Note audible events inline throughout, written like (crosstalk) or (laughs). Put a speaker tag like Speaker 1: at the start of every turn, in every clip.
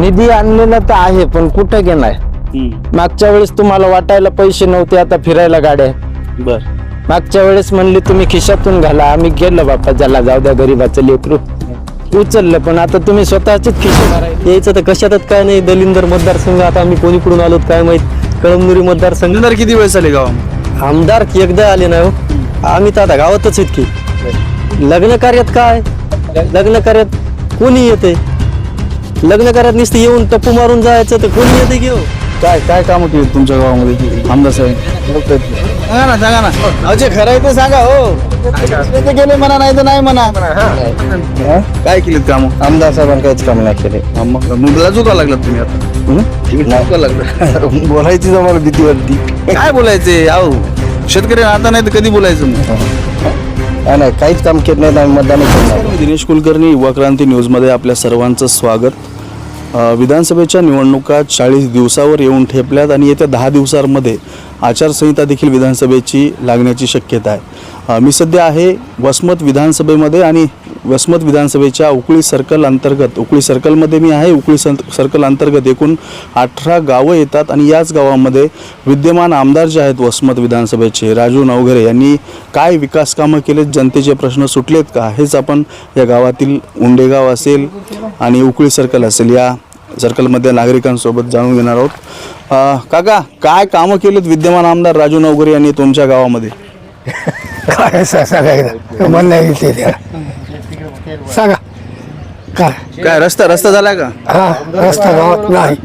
Speaker 1: निधी आणलेला तर आहे पण कुठं गेलाय मागच्या वेळेस तुम्हाला वाटायला पैसे नव्हते आता फिरायला गाड्या.
Speaker 2: बर.
Speaker 1: मागच्या वेळेस म्हणले तुम्ही खिशातून घाला आम्ही गेलो बापा ज्याला जाऊ द्या गरीबाचं लेकरू. उचललं पण आता तुम्ही स्वतःचेच खिशे
Speaker 3: यायचं तर कशातच काय नाही दलिंदर मतदारसंघ आता आम्ही कोणीकडून आलोत काय माहीत? कळमनुरी मतदारसंघ.
Speaker 2: आमदार किती वेळ झाले गावामध्ये
Speaker 3: आमदार एकदा आले नाही हो. आम्ही तर आता गावातच आहेत की. लग्न कार्यात काय? लग्न कार्यात कोणी येते लग्न कार्यात नुसतं येऊन टप्पू मारून जायचं तर कोणी येते घेऊ
Speaker 2: काय काय कामं केली तुमच्या गावामध्ये? आमदार साहेब. सांगा ना सांगा ना. अहो, जे खरं आहे ते सांगा हो. ते गेले म्हणा नाही तर नाही म्हणा. हा? काय केलीत काम?
Speaker 1: आमदार साहेबांनी काहीच काम नाही केले.
Speaker 2: मग मुलाला चुका लागलात तुम्ही आता. चुका लागला.
Speaker 1: बोलायची मला भीती वाटती
Speaker 2: काय बोलायचे? अहो शेतकरी आता नाही तर कधी बोलायचं मग?
Speaker 1: नाही काहीच काम केलं नाही आम्ही मतदान करणार
Speaker 2: दिनेश कुलकर्णी युवा क्रांती न्यूजमध्ये आपल्या सर्वांचं स्वागत. अ, विधानसभेच्या निवडणुका चाळीस दिवसावर येऊन ठेपल्यात आणि येत्या दहा दिवसांमध्ये आचारसंहिता देखील विधानसभेची लागण्याची शक्यता आहे. अ, मी सध्या आहे वसमत विधानसभेमध्ये आणि वसमत विधानसभेच्या उकळी सर्कल अंतर्गत उकळी सर्कलमध्ये मी आहे उकळी सं- सर्कल अंतर्गत एकूण अठरा गावं येतात आणि याच गावामध्ये विद्यमान आमदार जे आहेत वसमत विधानसभेचे राजू नवघरे यांनी काय विकास कामं केलेत जनतेचे प्रश्न सुटलेत का? हेच आपण या गावातील उंडेगाव असेल आणि उकळी सर्कल असेल या सर्कलमध्ये नागरिकांसोबत जाणून घेणार आहोत. काका काय कामं केलेत विद्यमान आमदार राजू नवघरे यांनी तुमच्या गावामध्ये?
Speaker 4: काय सांगायचं? मला नाही येते त्या सांगा. काय?
Speaker 2: काय रस्ता रस्ता झाला का?
Speaker 4: हा रस्ता गावात नाही.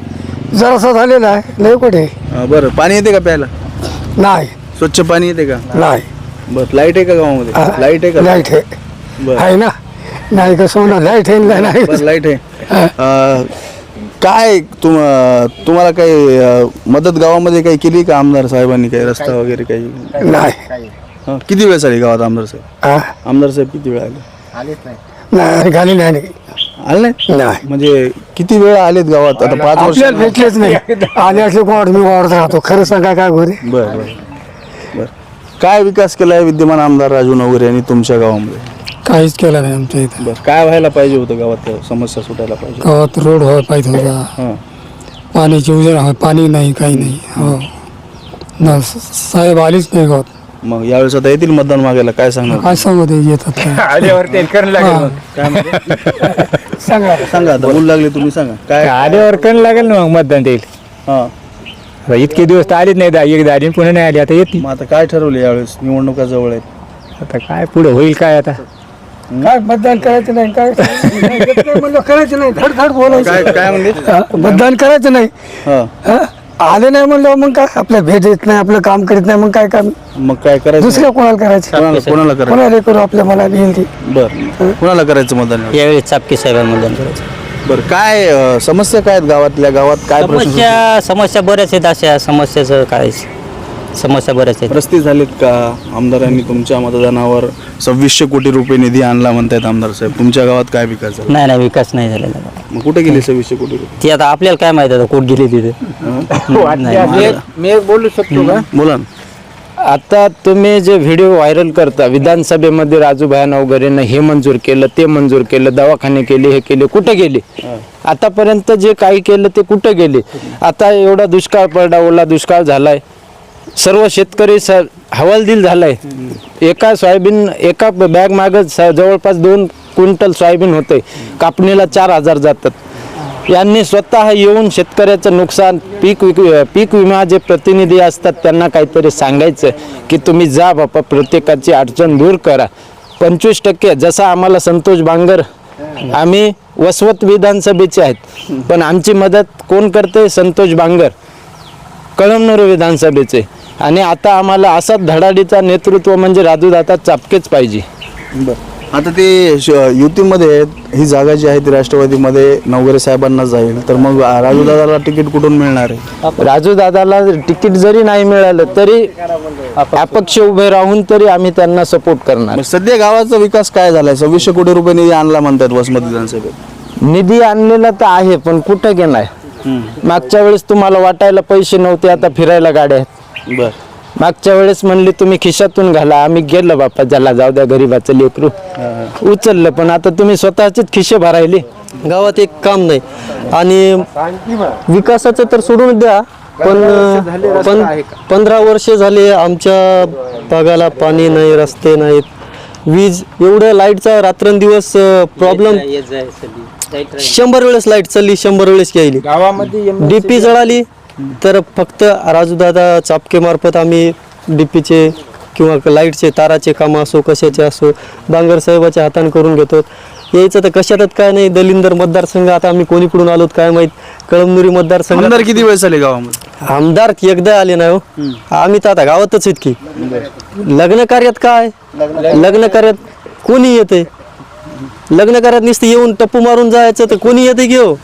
Speaker 4: जरासा झालेला आहे. लय कुठे?
Speaker 2: अं, बरं. पाणी येते का प्यायला?
Speaker 4: नाही.
Speaker 2: स्वच्छ पाणी येते का?
Speaker 4: नाही.
Speaker 2: बरं लाइट आहे का गावामध्ये? लाइट आहे का?
Speaker 4: लाइट आहे.
Speaker 2: बरं.
Speaker 4: आहे ना? नाही का सोना लाइट आहे ना नाही.
Speaker 2: बरं लाइट आहे. अं, काय तुम तुम्हाला काही अं, मदत गावामध्ये काही केली का आमदार साहेबांनी? काही रस्ता वगैरे काही?
Speaker 4: नाही.
Speaker 2: हं, किती वेळ झाली गावात आमदार साहेब?
Speaker 4: हा?
Speaker 2: आमदार साहेब किती वेळ आले?
Speaker 4: नाही घाली नाही
Speaker 2: आले नाही?
Speaker 4: नाही.
Speaker 2: म्हणजे किती वेळ आलेत गावात? आता पाच वर्ष
Speaker 4: आपल्याला भेटलेच नाही. (laughs) आले असले वाढ मी वाढत राहतो. खरं सांगा काय गोरे?
Speaker 2: बर बर. बर. काय विकास केलाय विद्यमान आमदार राजू नवगरे यांनी तुमच्या गावामध्ये?
Speaker 4: काहीच केलं नाही आमच्या इथं.
Speaker 2: बर. काय व्हायला पाहिजे होतं गावात? समस्या सुटायला पाहिजे
Speaker 4: गावात रोड व्हायला पाहिजे होता.
Speaker 2: हां.
Speaker 4: पाण्याची उजेड हवं पाणी नाही काही नाही. हो. ना साहेब आलीच नाही गावात.
Speaker 2: मग यावेळेस आता येतील मतदान मागायला काय सांगणार?
Speaker 4: काय सांगू ते (laughs) येतात काय
Speaker 5: आल्यावर करण लागेल मग.
Speaker 2: काय म्हणते? (laughs)
Speaker 4: सांगा.
Speaker 2: सांगा आता बोलू लागले तुम्ही सांगा. काय?
Speaker 5: आल्यावर करण लागेल ना मग मतदान देईल.
Speaker 2: हां.
Speaker 5: आता इतके दिवस तर आलीच नाही दा- एकदा आली पुन्हा नाही आली आता येते
Speaker 2: मग आता काय ठरवलं यावेळेस? निवडणुका जवळ आहेत
Speaker 5: आता काय पुढे होईल काय आता?
Speaker 4: काय मतदान करायचं नाही काय? म्हणलं करायचं नाही. धड धड बोलायचं.
Speaker 2: काय काय म्हणले?
Speaker 4: हा, मतदान करायचं नाही.
Speaker 2: हां.
Speaker 4: हा? आले नाही म्हणलं मग काय? आपलं भेट येत नाही आपलं काम करीत नाही मग काय काम?
Speaker 2: मग काय करायचं?
Speaker 4: दुसऱ्या कोणाला करायचं?
Speaker 2: कोणाला कोणाला करायचं?
Speaker 4: कोणाला करू आपल्या मला येईल ती
Speaker 2: बर कोणाला करायचं मतदान यावेळेस?
Speaker 3: यावेळी चापके साहेबांना मतदान करायचं.
Speaker 2: बरं काय अं, समस्या काय आहेत गावातल्या? गावात काय प्रश्न
Speaker 3: समस्या समस्या बऱ्याच आहेत अशा समस्याचं काय समस्या बऱ्याच आहेत.
Speaker 2: रस्ते झालेत का? आमदारांनी तुमच्या मतदानावर सव्वीसशे कोटी रुपये निधी आणला म्हणतायत आमदार साहेब. तुमच्या गावात काय विकास झाला?
Speaker 3: नाही नाही विकास नाही झालेला.
Speaker 2: मग कुठे गेले सव्वीसशे कोटी रुपये?
Speaker 3: ती आता आपल्याला काय माहिती आता कोण गेली तिथे? नाही
Speaker 1: मी एक बोलू शकतो का?
Speaker 2: बोला ना.
Speaker 1: आता तुम्ही जे व्हिडिओ व्हायरल करता विधानसभेमध्ये राजूभाई वगैरेनं हे मंजूर केलं ते मंजूर केलं दवाखाने केले हे केले कुठे गेले? आतापर्यंत जे काही केलं ते कुठे गेले? आता एवढा दुष्काळ पडला ओला दुष्काळ झालाय. सर्व शेतकरी स हवालदिल झालाय. एका सोयाबीन एका बॅग माग जवळपास दोन क्विंटल सोयाबीन होते. कापणीला चार हजार जातात. यांनी स्वतः येऊन शेतकऱ्याचं नुकसान पीक विक पीक विमा जे प्रतिनिधी असतात त्यांना काहीतरी सांगायचं की तुम्ही जा बापा प्रत्येकाची अडचण दूर करा. पंचवीस टक्के जसा आम्हाला संतोष बांगर आम्ही वसवत विधानसभेचे आहेत. पण आमची मदत कोण करते? संतोष बांगर. कळमनुरी विधानसभेचे. आणि आता आम्हाला असा धडाडीचा नेतृत्व म्हणजे राजूदाता चापकेच पाहिजे.
Speaker 2: बरं. आता ते श- युतीमध्ये ही जागा जी आहे ती राष्ट्रवादीमध्ये नवगरे साहेबांना जाईल. तर मग राजूदादाला तिकीट कुठून मिळणार आहे?
Speaker 1: राजू दादाला तिकीट जरी नाही मिळालं तरी अपक्ष उभे राहून तरी आम्ही त्यांना सपोर्ट करणार.
Speaker 2: सध्या गावाचा विकास काय झालाय? सव्वीसशे कोटी रुपये निधी आणला म्हणतात वसमत विधानसभेत.
Speaker 1: निधी आणलेला तर आहे पण कुठं गेलाय? मागच्या वेळेस तुम्हाला वाटायला पैसे नव्हते आता फिरायला गाड्या आहेत.
Speaker 2: बर.
Speaker 1: मागच्या वेळेस म्हणले तुम्ही खिशातून घाला आम्ही गेलो बापा ज्याला जाऊ द्या गरीबाचं लेकरू. उचललं पण आता तुम्ही स्वतःचेच खिशे भरायले.
Speaker 3: गावात एक काम नाही. आणि विकासाचं तर सोडून द्या पण पण पंधरा वर्ष झाले आमच्या भागाला पाणी नाही रस्ते नाहीत. वीज एवढं लाईटचा रात्रंदिवस प्रॉब्लेम शंभर वेळेस लाइट चालली शंभर वेळेस गेली
Speaker 1: गावामध्ये
Speaker 3: डीपी जळाली तर फक्त राजूदादा चापके मार्फत आम्ही डीपीचे किंवा लाईटचे ताराचे कामं असो कशाचे असो बांगर साहेबाच्या हाताने करून घेतो. यायचं तर कशातच काय नाही दलिंदर मतदारसंघ आता आम्ही कोणीकडून आलोत काय माहीत? कळमनुरी मतदारसंघ
Speaker 2: आमदार किती वेळ झाले गावामध्ये?
Speaker 3: आमदार एकदा आले नाही हो. आम्ही तर आता गावातच आहेत की. लग्न कार्यात काय? लग्न कार्यात कोणी येते लग्न करत नुसतं येऊन टप्पू मारून जायचं तर कोणी येते घेऊ हो?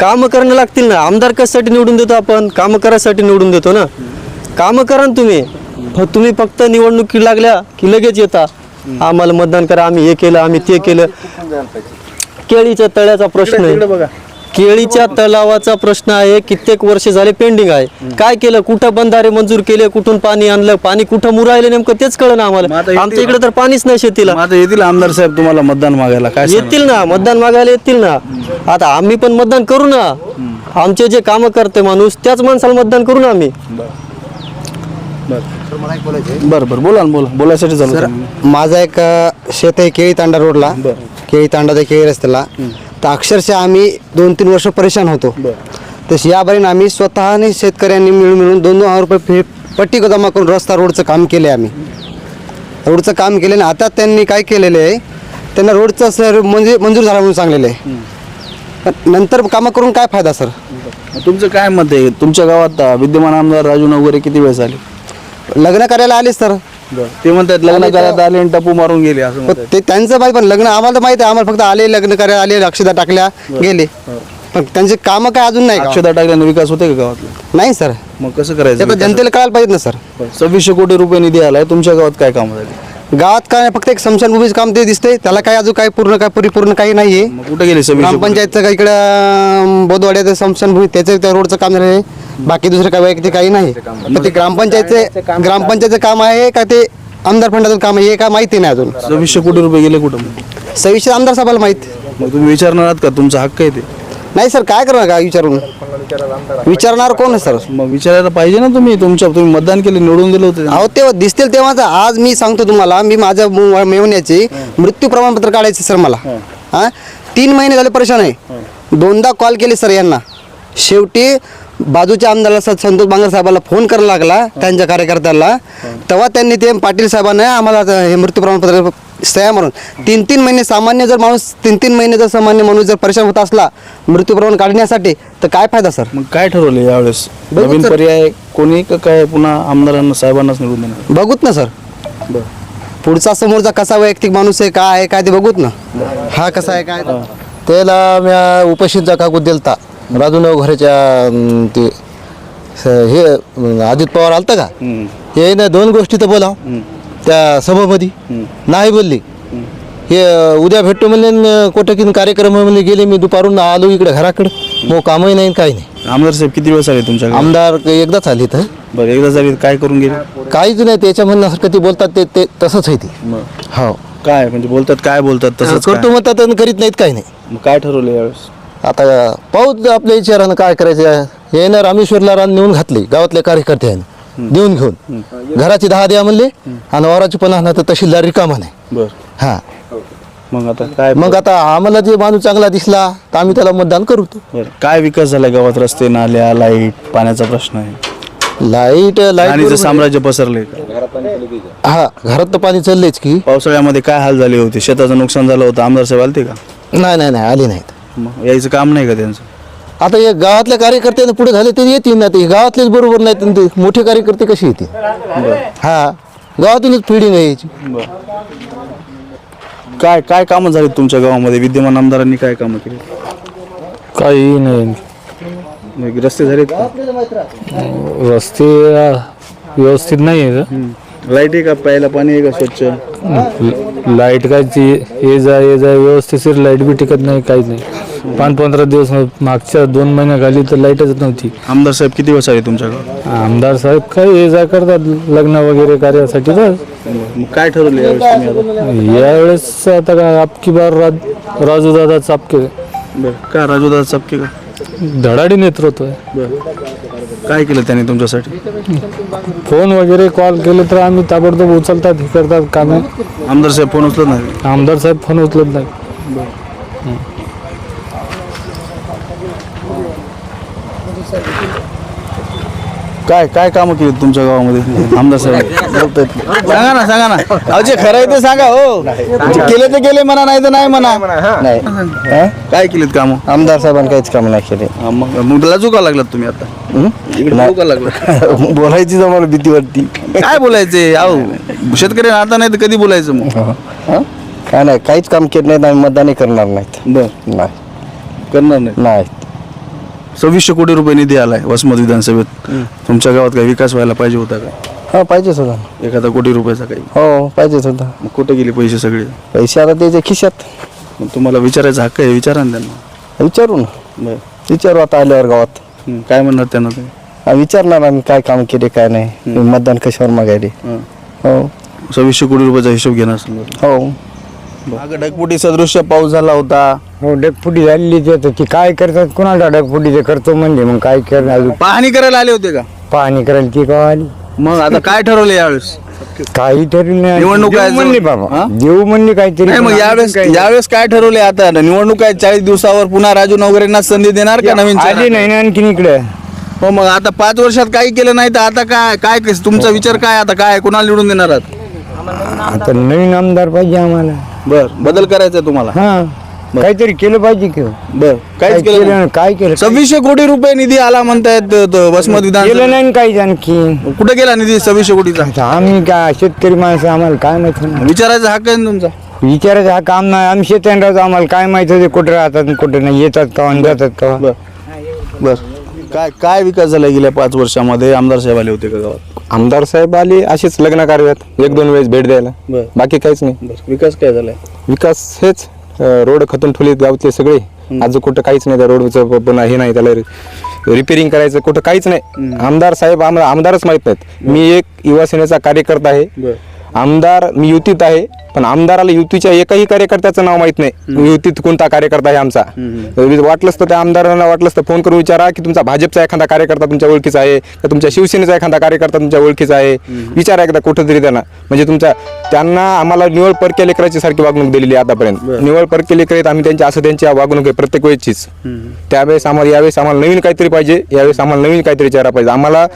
Speaker 3: काम करणं लागतील ना. आमदार कशासाठी निवडून देतो आपण? काम करायसाठी निवडून देतो ना. काम करा ना तुम्ही. तुम्ही फक्त निवडणुकी लागल्या की लगेच येता. आम्हाला मतदान करा. आम्ही हे केलं आम्ही ते केलं. केळीच्या तळ्याचा प्रश्न आहे. केळीच्या तलावाचा प्रश्न आहे कित्येक वर्ष झाले पेंडिंग आहे. काय केलं? कुठं बंधारे मंजूर केले कुठून पाणी आणलं पाणी कुठं मुरायलं नेमकं तेच कळलं आम्हाला.
Speaker 2: आता
Speaker 3: आमच्या इकडे तर पाणीच नाही शेतीला.
Speaker 2: आता येतील आमदार साहेब तुम्हाला मतदान मागायला काय?
Speaker 3: येतील ना मतदान मागायला येतील ना. आता आम्ही पण मतदान करू ना. आमचे जे कामं करते माणूस त्याच माणसाला मतदान करू ना आम्ही.
Speaker 2: बरं. बरं. बोला ना बोला. बोलायसाठी तुम्ही.
Speaker 6: माझा एक अ, शेत आहे केळी तांडा रोडला. केळी तांडा ते केळी रस्त्याला. तर अक्षरशः आम्ही दोन तीन वर्ष परेशान होतो. तशी या बारीने आम्ही स्वतःने शेतकऱ्यांनी मिळून मिळून दोन दोन हजार रुपये फी पट्टी जमा करून रस्ता रोडचं काम केलं आम्ही. रोडचं काम केलं आणि आता त्यांनी काय केलेलं आहे त्यांना रोडचं सर म्हणजे मंजूर झाला म्हणून सांगलेलं आहे. पण नंतर कामं करून काय फायदा सर?
Speaker 2: तुमचं काय मत आहे? तुमच्या गावात विद्यमान आमदार राजू वगैरे किती वेळ झाले?
Speaker 6: लग्न करायला आलेच सर.
Speaker 2: ते म्हणतात लग्न करायला आले आणि टप्पू मारून गेले असं
Speaker 6: पण
Speaker 2: म्हणतात.
Speaker 6: ते त्यांचं माहिती पण लग्न आम्हाला तर माहिती आहे आम्हाला फक्त आले लग्न करायला आले अक्षदा टाकल्या गेले. पण त्यांचे कामं काय अजून नाही का?
Speaker 2: अक्षता टाकल्याने विकास होते का गावातला?
Speaker 6: नाही सर.
Speaker 2: मग कसं
Speaker 6: ते
Speaker 2: करायचं
Speaker 6: जनतेला कळायला पाहिजे ना सर.
Speaker 2: सव्वीसशे कोटी रुपये निधी आलाय तुमच्या गावात काय काम झाले?
Speaker 6: गावात काय नाही, फक्त एक स्मशानभूमीचं काम ते दिसतंय. त्याला काय अजून काय पूर्ण काय परिपूर्ण काही नाहीये.
Speaker 2: मग कुठे गेले सव्वीसशे?
Speaker 6: ग्रामपंचायतचं काय इकडं बोधवाड्याचं स्मशानभूमी त्याचं त्या रोडचं काम झालं आहे. बाकी दुसरं काय वैयक्तिक काही नाही. ते ग्रामपंचायतचे ग्रामपंचायतचं काम आहे का ते आमदार फंडाचं काम आहे हे काय माहिती नाही अजून.
Speaker 2: सव्वीसशे कोटी रुपये गेले कुठं मग?
Speaker 6: सविशे आमदार साहेबाला माहीत.
Speaker 2: मग तुम्ही विचारणार आहात का? तुमचा हक्क आहे ते.
Speaker 6: नाही सर काय करणार का विचारून? विचारणार कोण आहे सर?
Speaker 2: मग विचारायला पाहिजे ना तुम्ही तुमच्या तुम्ही मतदान केले निवडून दिलं होतं
Speaker 6: अहो तेव्हा दिसतील तेव्हाच आज मी सांगतो तुम्हाला मी माझ्या मु- मेवण्याची मृत्यू प्रमाणपत्र काढायचे सर मला. हा. तीन महिने झाले परेशान आहे दोनदा कॉल केले सर यांना. शेवटी बाजूच्या आमदाराला स- संतोष बांगर साहेबाला फोन करायला लागला त्यांच्या कार्यकर्त्याला. तेव्हा त्यांनी ते पाटील साहेबांना आम्हाला हे मृत्यू प्रमाणपत्र सह्या मारून तीन तीन महिने सामान्य जर माणूस तीन तीन महिने जर सामान्य माणूस जर परेशान होत असला मृत्यू प्रमाण काढण्यासाठी तर काय फायदा सर?
Speaker 2: मग काय ठरवलं यावेळेस?
Speaker 6: बघू
Speaker 2: नवीन
Speaker 6: सर.
Speaker 2: पर्याय कोणी का काय पुन्हा आमदारांना साहेबांनाच निवडून देणार?
Speaker 6: बघूत ना सर.
Speaker 2: बरं.
Speaker 6: पुढचा समोरचा कसा वैयक्तिक माणूस आहे काय आहे काय ते बघूत ना. हा कसा आहे काय
Speaker 7: त्याला म्या उपस्थितचा कागद दिलता. राजूनव घराच्या अं, ते स- हे अं, अजित पवार आलता का? हे ना दोन गोष्टी तर बोलाव. त्या सभामध्ये नाही बोलली. हे उद्या भेटतो म्हणले कोटकीन कार्यक्रम म्हणले गेले मी दुपारून आलो इकडे घराकडे. मग कामही नाही काही नाही.
Speaker 2: आमदार साहेब किती वेळ झाले तुमच्या?
Speaker 7: आमदार एकदाच आले तर
Speaker 2: बरं एकदा झाले काय करून गेले?
Speaker 7: काहीच नाही त्याच्या म्हणण्यासारखं ते बोलतात ते ते तसंच आहे ते. हो.
Speaker 2: काय म्हणजे बोलतात काय बोलतात तसंच
Speaker 7: करतो? म्हणतात आणि करीत नाहीत काही नाही.
Speaker 2: मग काय ठरवलं यावेळेस?
Speaker 7: आता पाहूच आपल्या विचारानं काय करायचं? हे ना रामेश्वरला रान नेऊन घातले गावातल्या कार्यकर्त्याने. देऊन घेऊन. घराची दहा द्या म्हणले आणि वाराची पण ना तर तहसीलदार रिकामा नाही
Speaker 2: बर.
Speaker 7: हा.
Speaker 2: मग आता काय
Speaker 7: मग आता आम्हाला जे माणूस चांगला दिसला तर आम्ही त्याला मतदान करू
Speaker 2: काय विकास झाला गावात? रस्ते नाल्या लाइट पाण्याचा प्रश्न आहे. लाइट
Speaker 7: लाइट
Speaker 2: साम्राज्य पसरले
Speaker 7: हा घरात तर पाणी चाललेच की.
Speaker 2: पावसाळ्यामध्ये काय हाल झाले होते? शेताचं नुकसान झालं होतं? आमदार साहेब आलते का?
Speaker 7: नाही नाही नाही आली नाहीत.
Speaker 2: यायचं काम नाही का त्यांचं?
Speaker 7: आता हे गावातल्या कार्यकर्त्याने पुढे झाले ते येतील ना ते. गावातलेच बरोबर नाहीत आणि ते मोठे कार्यकर्ते कसे येतील? हा. गावातूनच फिडिंग आहे याची.
Speaker 2: काय काय कामं झाली तुमच्या गावामध्ये? विद्यमान आमदारांनी काय कामं केली?
Speaker 5: काही नाही.
Speaker 2: मग रस्ते झालेत का?
Speaker 5: रस्ते अ, व्यवस्थित नाही आहे
Speaker 2: लाइट आहे का प्यायला? पाणी आहे का स्वच्छ?
Speaker 5: लाइट काय ती ये जा ये जा व्यवस्थित लाइट बी टिकत नाही काहीच नाही. पाच पंधरा दिवस मागच्या दोन महिन्याखाली तर लाईटच नव्हती.
Speaker 2: आमदार साहेब किती वर्ष आले तुमच्या गावात
Speaker 5: आमदार साहेब काय ये जा करतात लग्न वगैरे कार्यासाठी तर.
Speaker 2: मग काय ठरवलं यावेळेस तुम्ही आता?
Speaker 5: यावेळेस आता काय आपकी बार राज राजू दादा चापके.
Speaker 2: बरं का राजूदादा चपके का?
Speaker 5: धडाडी नेतृत्व आहे.
Speaker 2: बरं. काय केलं त्यांनी तुमच्यासाठी?
Speaker 5: फोन वगैरे कॉल केले तर आम्ही ताबडतोब उचलतात हे करतात कामे.
Speaker 2: आमदार साहेब फोन उचलत नाही
Speaker 5: आमदार साहेब फोन उचलत नाही
Speaker 2: काय काय कामं केली तुमच्या गावामध्ये? आमदार साहेब. सांगा ना सांगा ना. अहो जे खरं आहे ते सांगा हो. जे केले ते केले म्हणा नाही तर नाही म्हणा.
Speaker 6: नाही
Speaker 2: काय केलीत कामं?
Speaker 6: आमदार साहेबांनी काहीच काम नाही केले.
Speaker 2: हा, मग मग चुका लागलात तुम्ही आता. इकडे लागला (laughs)
Speaker 6: बोलायची आम्हाला भीती वाटती.
Speaker 2: काय बोलायचे? अहो शेतकरी आता नाही तर कधी बोलायचं मग?
Speaker 6: काय नाही काहीच काम केलं नाहीत आम्ही मतदानही करणार नाहीत.
Speaker 2: बर.
Speaker 6: नाही.
Speaker 2: करणार नाही
Speaker 6: नाही
Speaker 2: सव्वीसशे कोटी रुपये निधी आलाय वसमत विधानसभेत. तुमच्या गावात काही विकास व्हायला पाहिजे होता का?
Speaker 6: हा पाहिजेच होता.
Speaker 2: एखादा कोटी रुपयाचा काही?
Speaker 6: हो पाहिजेच होता.
Speaker 2: मग कुठे गेले पैसे सगळे?
Speaker 6: पैसे आता त्याच्या खिशात.
Speaker 2: मग तुम्हाला विचारायचा हक्क आहे विचारा ना त्यांना.
Speaker 6: विचारू ना.
Speaker 2: बर.
Speaker 6: विचारू आता आल्यावर गावात.
Speaker 2: हं, काय म्हणणार त्यांना तुम्ही
Speaker 6: हा, विचारणार आम्ही काय काम केले काय नाही. मतदान कशावर मागायले.
Speaker 2: हं.
Speaker 6: हो.
Speaker 2: सव्वीसशे कोटी रुपयाचा हिशोब घेणार समजा.
Speaker 6: हो.
Speaker 2: मागं ढगफुटी सदृश्य पाऊस झाला होता.
Speaker 1: हो डगफुटी झालेली ते आता ती काय करतात? कोणाला डगफुटी ते करतो म्हणजे? मग काय करणार? अजून
Speaker 2: पाहणी करायला आले होते का?
Speaker 1: पाहणी करायला ती का आली?
Speaker 2: मग आता काय ठरवलं यावेळेस?
Speaker 1: काही ठरलं नाही.
Speaker 2: निवडणूक आहे
Speaker 1: म्हणले. बाबा.
Speaker 2: हा?
Speaker 1: देऊ म्हणले काहीतरी
Speaker 2: नाही मग यावेळेस यावेळेस काय ठरवले आता? निवडणूक आहे चाळीस दिवसावर पुन्हा राजू नवगरेंना संधी देणार का नवीन
Speaker 1: आली
Speaker 2: चेहरा?
Speaker 1: नाही ना आणखीन इकडे.
Speaker 2: हो मग आता पाच वर्षात काही केलं नाही तर आता काय काय तुमचा विचार काय आता? काय कोणाला निवडून देणार आहात?
Speaker 1: आता नवीन आमदार पाहिजे आम्हाला.
Speaker 2: बर. बदल करायचा आहे तुम्हाला?
Speaker 1: हा. काहीतरी केलं पाहिजे की हो.
Speaker 2: बर.
Speaker 1: काय
Speaker 2: काहीच केलं
Speaker 1: केलं
Speaker 2: नाही.
Speaker 1: नाही, काय केलं
Speaker 2: सव्वीसशे कोटी रुपये निधी आला म्हणतायत त- विधान
Speaker 1: केलं नाही काही आणखी.
Speaker 2: कुठे गेला निधी सव्वीसशे कोटीचा?
Speaker 1: आता आम्ही काय शेतकरी माणसं आम्हाला काय माहीत होणार?
Speaker 2: विचारायचा हक्क आहे ना तुमचा?
Speaker 1: विचारायचं हा काम नाही. आम्ही शेतात राहतो आम्हाला काय माहीत होते कुठे राहतात आणि कुठे नाही. येतात का आणि जातात का?
Speaker 2: बर. बर. काय काय विकास झाला गेल्या पाच वर्षामध्ये? आमदार साहेब आले होते का गावात?
Speaker 8: आमदार साहेब आले असेच लग्न कार्यात एक दोन वेळेस भेट द्यायला.
Speaker 2: बर.
Speaker 8: बाकी काहीच नाही.
Speaker 2: बर. विकास काय झालाय?
Speaker 8: विकास हेच रोड खतून ठेवलेत गावातले सगळे. अजून कुठं काहीच नाही त्या रोडचं पुन्हा हे नाही त्याला रिपेरिंग करायचं कुठं काहीच नाही. आमदार साहेब आम्हाला आमदारच माहीत नाहीत. मी एक युवा सेनेचा कार्यकर्ता आहे.
Speaker 2: बर.
Speaker 8: आमदार मी युतीत आहे. पण आमदाराला युतीच्या एकही कार्यकर्त्याचं नाव माहीत नाही. युतीत कोणता कार्यकर्ता आहे आमचा? वाटलंच तर त्या आमदारांना वाटलंच तर फोन करून विचारा की तुमचा भाजपचा एखादा कार्यकर्ता तुमच्या ओळखीचा आहे का तुमच्या शिवसेनेचा एखादा कार्यकर्ता तुमच्या ओळखीचा आहे? विचारा एकदा कुठंतरी त्यांना. म्हणजे तुमच्या त्यांना आम्हाला निवड परके लेकराची सारखी वागणूक दिलेली आहे आतापर्यंत. निवड परके लेकर आहेत आम्ही त्यांच्या असं त्यांची वागणूक आहे प्रत्येक वेळचीच. त्यावेळेस आम्हाला यावेळेस आम्हाला नवीन काहीतरी पाहिजे यावेळेस आम्हाला नवीन काहीतरी चेहरा पाहिजे. आम्हाला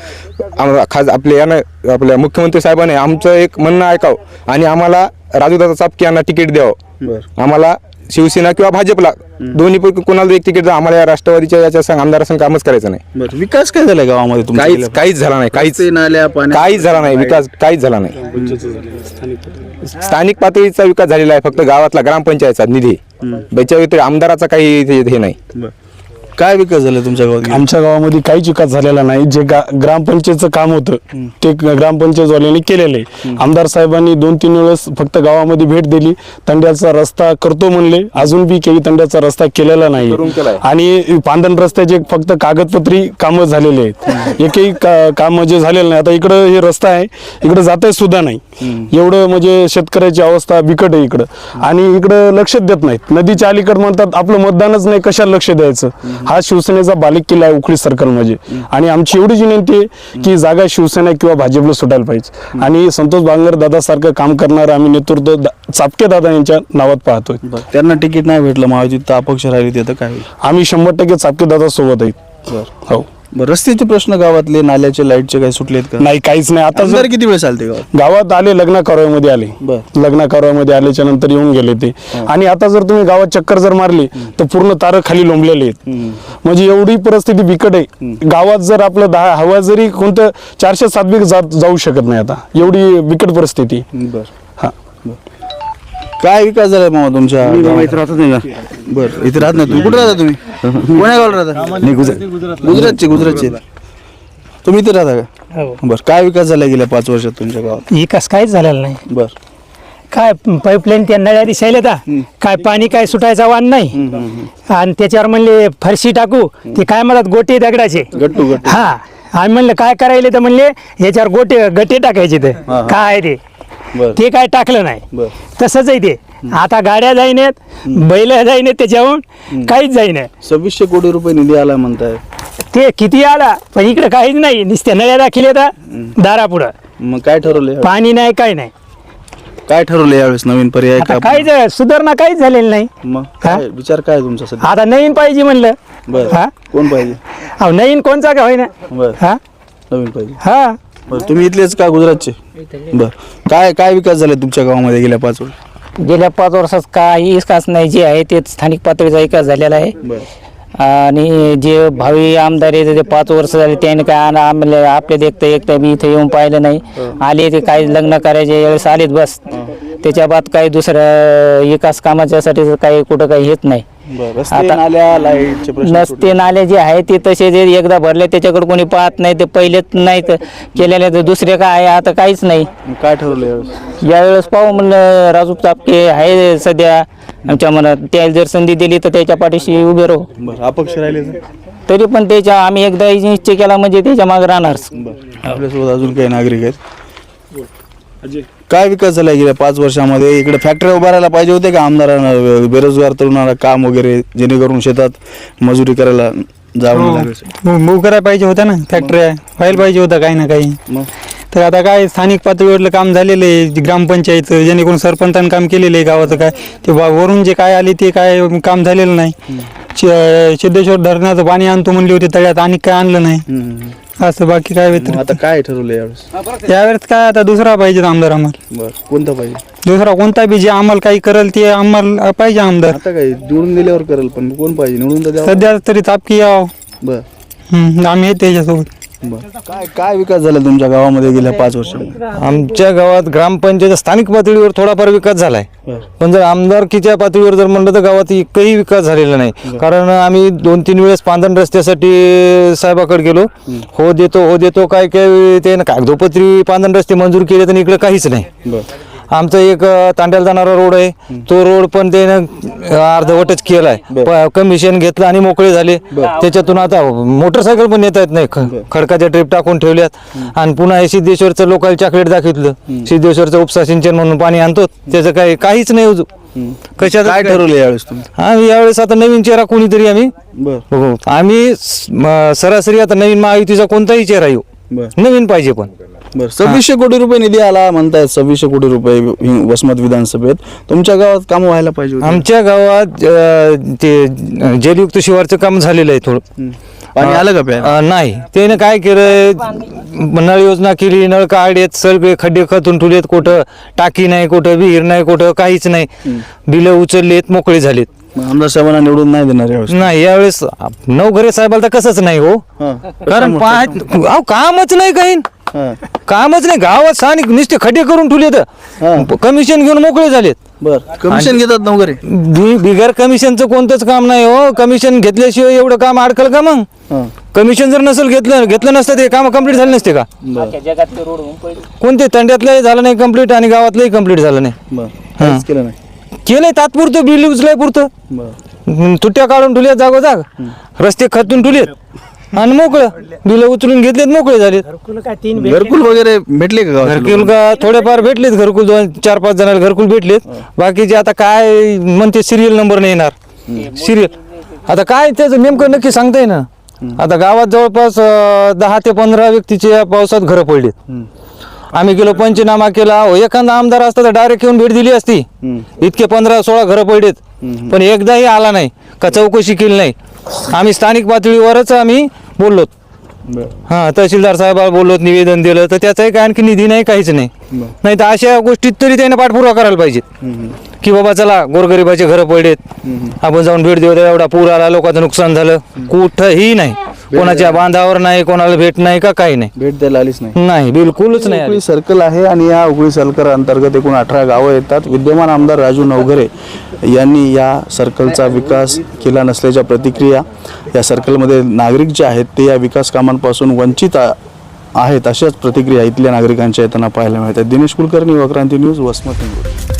Speaker 8: आम्हाला खास आपल्या यानं आपल्या मुख्यमंत्री साहेबांनी आमचं एक म्हणणं ऐकावं आणि आम्हाला राजूदादा चापके यांना तिकीट द्यावं. आम्हाला शिवसेना किंवा भाजपला दोन्ही पैकी कोणाला एक तिकीट द्या आम्हाला या राष्ट्रवादीच्या याच्या संग आमदारासंग कामच करायचं नाही.
Speaker 2: विकास काय झालाय गावामध्ये
Speaker 8: काहीच काहीच झाला नाही काहीच काहीच झाला नाही विकास काहीच झाला नाही. स्थानिक पातळीचा विकास झालेला आहे फक्त गावातला ग्रामपंचायतचा निधी. त्याच्या व्यतिरिक्त आमदाराचा काही हे नाही.
Speaker 2: काय विकास झाला तुमच्या गावात
Speaker 9: आमच्या गावामध्ये काहीच विकास झालेला नाही. जे ग्रामपंचायतचं काम होतं ते ग्रामपंचायतवाल्यांनी केलेलं आहे. आमदार साहेबांनी दोन तीन वेळेस फक्त गावामध्ये भेट दिली. तंड्याचा रस्ता करतो म्हणले. अजून बी काही तंड्याचा रस्ता केलेला नाही. आणि पांधन रस्त्याचे फक्त कागदपत्री कामं झालेले आहेत. एकही काम म्हणजे झालेलं नाही. आता इकडं हे रस्ता आहे. इकडं जाता सुद्धा नाही. एवढं म्हणजे शेतकऱ्याची अवस्था बिकट आहे इकडं. आणि इकडं लक्ष देत नाहीत. नदीच्या अलीकडे म्हणतात आपलं मतदानच नाही. कशाला लक्ष द्यायचं? हा शिवसेनेचा बालेक किल्ला आहे उखळी सर्कल म्हणजे आणि आमची एवढीच विनंती आहे की जागा शिवसेना किंवा भाजपला सुटायला पाहिजे. आणि संतोष बांगर दादा सारखं काम करणारं आम्ही नेतृत्व दा- चापके दादा यांच्या नावात पाहतोय.
Speaker 2: त्यांना तिकीट नाही भेटलं महायुतीत तर अपक्ष राहिली ते तर काय
Speaker 9: आम्ही शंभर टक्के चापके दादा सोबत आहेत हो.
Speaker 2: बर रस्त्याचे प्रश्न गावातले नाल्याचे लाईटचे काय सुटलेत का?
Speaker 9: नाही काहीच नाही. आता
Speaker 2: आमदार
Speaker 9: जर
Speaker 2: किती वेळ चालते गावात?
Speaker 9: गावात आले लग्न कारवाईमध्ये आले.
Speaker 2: बर.
Speaker 9: लग्न कारवाईमध्ये आल्याच्यानंतर येऊन गेले ते. आणि आता जर तुम्ही गावात चक्कर जर मारली तर पूर्ण तारं खाली लोंबलेले आहेत. म्हणजे एवढी परिस्थिती बिकट आहे. गावात जर आपलं दहा हवा जरी कोणतं चारशे सात जात जाऊ शकत नाही आता. एवढी बिकट परिस्थिती.
Speaker 2: बर.
Speaker 9: हा.
Speaker 2: काय विकास झालाय मामा तुमच्या बर इथे राहत नाही तुम्ही. कुठे राहता तुम्ही? कोण्या गावाला राहता? गुजरातचे गुजरातचे. तुम्ही इथे राहता का? बर काय विकास झाला गेल्या पाच वर्षात तुमच्या गावात?
Speaker 10: विकास काहीच झालेला नाही.
Speaker 2: बर.
Speaker 10: काय पाईपलाईन त्या नळ्या दिसायला का काय पाणी काय सुटायचा वाण नाही? आणि त्याच्यावर म्हणले फरशी टाकू. ते काय म्हणतात गोटे दगडाचे.
Speaker 2: गट्टू गट्टू.
Speaker 10: हा. आम्ही म्हणलं काय करायले तर म्हणले? याच्यावर गोटे गटे टाकायचे ते.
Speaker 2: हा.
Speaker 10: काय ते?
Speaker 2: बर.
Speaker 10: ते काय टाकलं नाही.
Speaker 2: बर.
Speaker 10: तसंच आहे ते. आता गाड्या जाईनेत बैल जाईनेत त्याच्याहून काहीच जाईने
Speaker 2: सव्वीसशे कोटी रुपये निधी आला म्हणताय.
Speaker 10: ते किती आला? पण इकडे काहीच नाही. नुसत्या नळ्या दाखिले तर दारापुढं.
Speaker 2: मग काय ठरवलंय
Speaker 10: पाणी नाही काही नाही.
Speaker 2: काय ठरवलं यावेळेस? नवीन पर्याय
Speaker 10: आता
Speaker 2: का?
Speaker 10: काहीच सुधारणा काहीच झालेली नाही.
Speaker 2: मग काय? विचार काय तुमचा सध्या?
Speaker 10: आता नवीन पाहिजे म्हणलं.
Speaker 2: बर.
Speaker 10: हा?
Speaker 2: कोण पाहिजे?
Speaker 10: अहो नवीन कोणचा का होईना?
Speaker 2: बर.
Speaker 10: हा?
Speaker 2: नवीन पाहिजे.
Speaker 10: हा.
Speaker 2: बरं तुम्ही इथलेच का गुजरातचे? बर. काय काय विकास झाले तुमच्या गावामध्ये गेल्या पाच वर्ष?
Speaker 11: गेल्या पाच वर्षात काही विकास नाही जे आहे ते स्थानिक पातळीचा विकास झालेला आहे.
Speaker 2: बर.
Speaker 11: आणि जे भावी आमदार आहे ते पाच वर्ष झाले त्याने काय आण- आम्हाला आपल्या देखता एकटा मी इथे येऊन पाहिलं नाही. आले ते काही लग्न करायचे वेळेस आलेत बस. त्याच्या बाद काही दुसऱ्या विकास कामाच्यासाठी काही कुठं काही येत नाही. आता- नसते नाले जे आहे ते तसे जे एकदा भरले त्याच्याकडे कोणी पाहत नाही ते पहिलेच नाही तर केलेले तर दुसरे काय आहे आता काहीच नाही.
Speaker 2: काय ठरवलं यावेळेस?
Speaker 11: पाहू म्हणलं राजू चापके आहे सध्या आमच्या मनात. त्याला जर संधी दिली तर त्याच्या पाठीशी उभे राहू.
Speaker 2: बरं अपक्ष राहिले तर?
Speaker 11: पण त्याच्या आम्ही एकदा निश्चय केला म्हणजे त्याच्यामागे राहणारच.
Speaker 2: बरं आपल्यासोबत अजून काही नागरिक आहेत? काय विकास झाला गेल्या पाच वर्षामध्ये? इकडे फॅक्टरी उभारायला पाहिजे होते का आमदारांना? बेरोजगार तरुणाला काम वगैरे जेणेकरून शेतात मजुरी करायला जावं लागायचं.
Speaker 3: मूव करायला पाहिजे होता ना. फॅक्टरी व्हायला पाहिजे होता काही ना काही. तर आता काय स्थानिक पातळीवरलं काम झालेलं आहे. ग्रामपंचायत जेणेकरून सरपंचानं काम केलेलं आहे गावाचं काय. ते वरून जे काय आले ते काय काम झालेलं नाही. सिद्धेश्वर धरणाचं पाणी आणतो म्हणले होते तळ्यात. आणि काय आणलं नाही. असं बाकी काय
Speaker 2: मग
Speaker 3: व्यतिरिक्त
Speaker 2: आता काय ठरवलं यावेळेस?
Speaker 3: यावेळेस काय आता दुसरा पाहिजे आमदार आम्हाला.
Speaker 2: बर कोणतं पाहिजे?
Speaker 3: दुसरा कोणता बी जे आम्हाला काही करेल ते आम्हाला पाहिजे आमदार.
Speaker 2: आता काय निवडून दिल्यावर करेल पण कोण पाहिजे? निवडून तर द्यावं.
Speaker 3: सध्या तरी तापकी यावं.
Speaker 2: बर.
Speaker 3: हम्म, आम्ही येते त्याच्यासोबत.
Speaker 2: बर काय काय विकास झाला तुमच्या गावामध्ये गेल्या पाच वर्षामध्ये
Speaker 5: आमच्या गावात ग्रामपंचायत स्थानिक पातळीवर थोडाफार विकास झालाय. पण जर आमदारकीच्या पातळीवर जर म्हणलं तर गावात एकही विकास झालेला नाही. कारण आम्ही दोन तीन वेळेस पांधन रस्त्यासाठी साहेबाकडे गेलो. हो देतो हो देतो काय काय ते कागदोपत्री पांधन रस्ते मंजूर केले तर इकडे काहीच नाही.
Speaker 2: बर.
Speaker 5: आमचा एक तांड्याला जाणारा रोड आहे. तो रोड पण त्यानं अर्धवटच केलाय. कमिशन घेतलं आणि मोकळे झाले. त्याच्यातून आता मोटरसायकल पण येता येत नाही. खडकाच्या ट्रिप टाकून ठेवल्यात. आणि पुन्हा हे सिद्धेश्वरचं लोकल चॉकलेट दाखवलं सिद्धेश्वरचं उपसा सिंचन म्हणून पाणी आणतो त्याचं काही काहीच नाही कशात
Speaker 2: काय ठरवलं यावेळेस तुम्ही?
Speaker 5: आम्ही यावेळेस आता नवीन चेहरा कोणीतरी आम्ही आम्ही सरासरी आता नवीन महायुतीचा कोणताही चेहरा येऊ. नवीन पाहिजे पण.
Speaker 2: बर सव्वीसशे कोटी रुपये निधी आला म्हणतायत सव्वीसशे कोटी रुपये हि- वसमत विधानसभेत. तुमच्या गावात काम व्हायला पाहिजे होते.
Speaker 5: आमच्या गावात अ, ते अ, जलयुक्त शिवारचं काम झालेलं आहे थोडं.
Speaker 2: पाणी आलं का
Speaker 5: अ, नाही. त्याने काय केलं नळ योजना केली नळ काढलेत सगळे खड्डे खतून ठेवलेत कुठं टाकी नाही कुठं विहीर नाही कुठं काहीच नाही. बिलं उचललेत मोकळे झालेत.
Speaker 2: आमदार साहेबांना निवडून नाही देणार यावेळेस?
Speaker 5: नाही यावेळेस नवघरे साहेबाला तर कसंच नाही हो.
Speaker 2: हा.
Speaker 5: कारण पाच अहो कामच नाही काही. कामच नाही गावात स्थानिक नुसते खड्डे करून ठेवले. तर कमिशन घेऊन मोकळे झालेत.
Speaker 2: बर. कमिशन घेतात ना वगैरे?
Speaker 5: बि- बिगर कमिशनचं कोणतंच काम नाही हो. कमिशन घेतल्याशिवाय एवढं काम अडकल का मग. कमिशन जर नसेल घेतलं घेतलं नसतं ते काम कंप्लीट झाले नसते का?
Speaker 11: जगातले रोड होऊन पहिले
Speaker 5: कोणते तंड्यातलंही झालं नाही कंप्लीट आणि गावातलंही कंप्लीट झालं नाही.
Speaker 2: बर. काहीच केलं नाही.
Speaker 5: केलंय तात्पुरतं बिल उचलाय पुरतं.
Speaker 2: बर.
Speaker 5: तुट्या काढून ठेवल्यात जागोजाग. रस्ते खतून ठेवलेत. आणि मोकळं. बिल उचलून घेतलेत मोकळे
Speaker 10: काय तीन
Speaker 2: घरकुल वगैरे भेटले का
Speaker 5: घरकुल का थोडेफार भेटलेत घरकुल दोन चार पाच जणांना घरकुल भेटलेत. बाकीचे आता काय म्हणते सिरियल नंबर नाही येणार. सिरियल आता काय त्याचं नेमकं नक्की सांगता ना? आता गावात जवळपास अं, दहा ते पंधरा व्यक्तीचे या पावसात घरं पडलीत. आम्ही गेलो पंचनामा केला. हो एखादा आमदार असता तर डायरेक्ट येऊन भेट दिली असती. इतके पंधरा सोळा घरं पडलेत. पण एकदाही आला नाही. का चौकशी केली नाही. आम्ही स्थानिक पातळीवरच आम्ही बोललो हा तहसीलदार साहेबाला बोललो निवेदन दिलं तर त्याचाही काय आणखी निधी नाही काहीच नाही. नाही तर अशा गोष्टीत तरी त्याने पाठपुरावा करायला पाहिजेत की बाबा चला गोरगरिबाचे घरं पडलेत. आपण जाऊन भेट देऊ एवढा पूर आला लोकांचं नुकसान झालं. कुठंही नाही. कोणाच्या बांधावर नाही कोणाला भेट नाही का काही नाही?
Speaker 2: भेट द्यायला आलीच नाही.
Speaker 5: नाही बिलकुलच नाही आली.
Speaker 2: उकळी सर्कल आहे आणि या उकळी सर्कल अंतर्गत एकूण अठरा गावं येतात. विद्यमान आमदार राजू नवघरे यांनी या सर्कलचा विकास केला नसल्याच्या प्रतिक्रिया या सर्कलमध्ये नागरिक जे आहेत ते या विकास कामांपासून वंचित आ- आहेत अशाच प्रतिक्रिया इथल्या नागरिकांच्या येताना पाहायला मिळतात. दिनेश कुलकर्णी वक्रांती न्यूज वसमत हिंगोली.